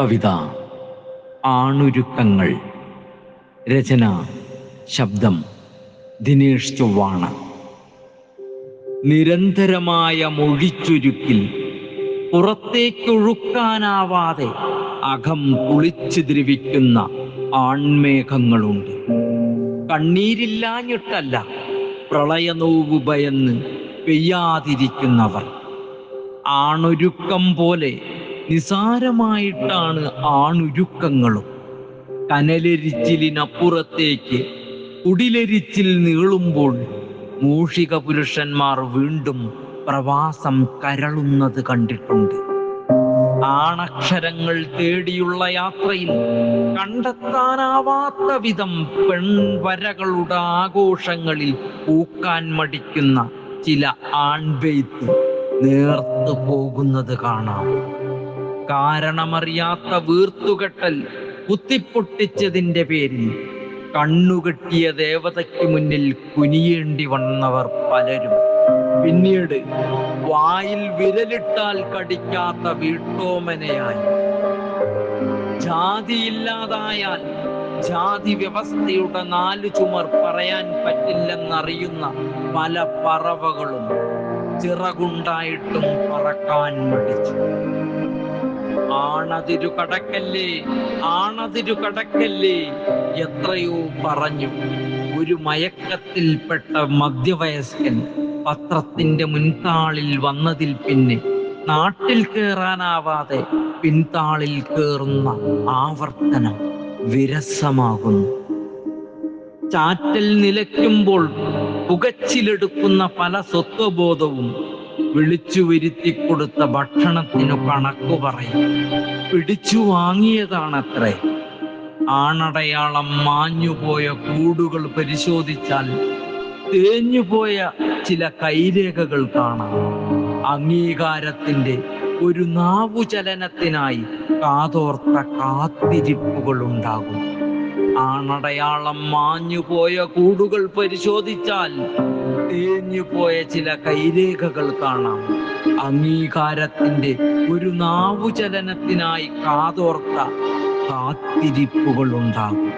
കവിത ആണുരുക്കങ്ങൾ രചന ശബ്ദം ദിനേഷ് ചൊവ്വാണ്. നിരന്തരമായ മൊഴിച്ചുരുക്കിൽ പുറത്തേക്കൊഴുക്കാനാവാതെ അകം കുളിച്ചു ദ്രവിക്കുന്ന ആൺമേഘങ്ങളുണ്ട്. കണ്ണീരില്ലാഞ്ഞിട്ടല്ല പ്രളയനോവ് ഭയന്ന് പെയ്യാതിരിക്കുന്നവർ. ആണൊരുക്കം പോലെ നിസാരമായിട്ടാണ് ആണുരുക്കങ്ങളും. കനലരിച്ചിലിനപ്പുറത്തേക്ക് കുടിലരിച്ചിൽ നീളുമ്പോൾ മൂഷിക പുരുഷന്മാർ വീണ്ടും പ്രവാസം കരളുന്നത് കണ്ടിട്ടുണ്ട്. ആണക്ഷരങ്ങൾ തേടിയുള്ള യാത്രയിൽ കണ്ടെത്താനാവാത്ത വിധം പെൺവരകളുടെ ആഘോഷങ്ങളിൽ പൂക്കാൻ മടിക്കുന്ന ചില ആൺവെയ്ത്ത് നേർത്തു പോകുന്നത് കാണാം. കാരണമറിയാത്ത വീർത്തുകെട്ടൽ കുത്തിപ്പൊട്ടിച്ചതിന്റെ പേരിൽ കണ്ണുകെട്ടിയ ദേവതയ്ക്ക് മുന്നിൽ കുനിയേണ്ടി വന്നവർ പലരും. പിന്നീട് വായിൽ വിരലിട്ടാൽ കടിക്കാത്ത വീട്ടോമനയായി. ജാതിയില്ലാതായാൽ ജാതി വ്യവസ്ഥയുടെ നാലു ചുമർ പറയാൻ പറ്റില്ലെന്നറിയുന്ന പല പറവകളും ചിറകുണ്ടായിട്ടും പറക്കാൻ മടിച്ചു. ആണതിരു കടക്കല്ലേ ആണതിരു കടക്കല്ലേ എത്രയോ പറഞ്ഞു. ഒരു മയക്കത്തിൽപ്പെട്ട മധ്യവയസ്കൻ പത്രത്തിന്റെ മുൻതാളിൽ വന്നതിൽ പിന്നെ നാട്ടിൽ കയറാനാവാതെ പിൻതാളിൽ കയറുന്ന ആവർത്തനം വിരസമാകുന്നു. ചാറ്റൽ നിലയ്ക്കുമ്പോൾ പുകച്ചിലെടുക്കുന്ന പല സ്വത്വബോധവും വിളിച്ചു വരുത്തി കൊടുത്ത ഭക്ഷണത്തിനു കണക്കു പറയും. പിടിച്ചു വാങ്ങിയതാണത്രേ. ആണടയാളം മാഞ്ഞുപോയ കൂടുകൾ പരിശോധിച്ചാൽ തേഞ്ഞുപോയ ചില കൈരേഖകൾ കാണാം. അംഗീകാരത്തിന്റെ ഒരു നാവുചലനത്തിനായി കാതോർത്ത കാത്തിരിപ്പുകൾ ഉണ്ടാകും. ആണടയാളം മാഞ്ഞുപോയ കൂടുകൾ പരിശോധിച്ചാൽ തേഞ്ഞുപോയ ചില കൈരേഖകൾ കാണാം. അംഗീകാരത്തിന്റെ ഒരു നാവുചലനത്തിനായി കാതോർത്ത കാത്തിരിപ്പുകൾ ഉണ്ടാകും